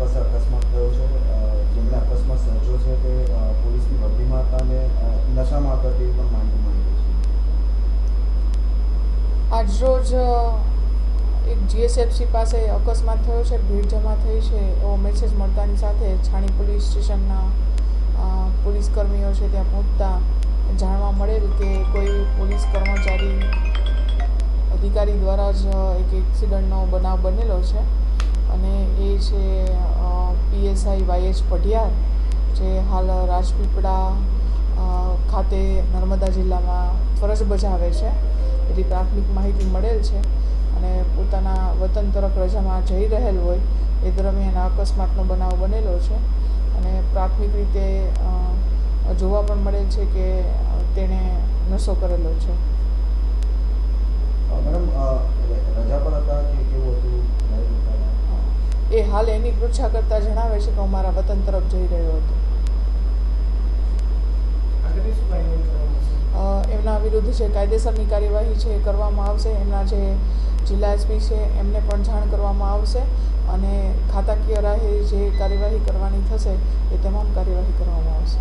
passar તે અ, પોલીસની વર્દીમાં હતા નશામાં હતા તેવી પણ માહિતી મળી આજરોજ એક જીએસએફસી પાસે અકસ્માત થયો છે ભીડ જમા થઈ છે એવો મેસેજ મળતાની સાથે છાણી પોલીસ સ્ટેશનના પોલીસ કર્મીઓ છે ત્યાં પહોંચતા જાણવા મળેલ કે કોઈ પોલીસ કર્મચારી અધિકારી દ્વારા જ એક એક્સિડન્ટનો બનાવ બનેલો છે. અને એ છે પીએસઆઈ વાયએચ પઢિયાર. જે હાલ રાજપીપળા ખાતે નર્મદા જિલ્લામાં ફરજ બજાવે છે. એવી પ્રાથમિક માહિતી મળેલ છે અને પોતાના વતન તરફ રજામાં જઈ રહેલ હોય એ દરમિયાન અકસ્માતનો બનાવ બનેલો છે. અને પ્રાથમિક રીતે જોવા પણ મળેલ છે કે તેણે નશો કરેલો છે. એ હાલ એની પૃચ્છા કરતાં જણાવે છે કે હું મારા વતન તરફ જઈ રહ્યો હતો. એમના વિરુદ્ધ જે કાયદેસરની કાર્યવાહી છે એ કરવામાં આવશે. એમના જે જિલ્લા એસપી છે, એમને પણ જાણ કરવામાં આવશે અને ખાતાકીય રાહે જે કાર્યવાહી કરવાની થશે એ તમામ કાર્યવાહી કરવામાં આવશે.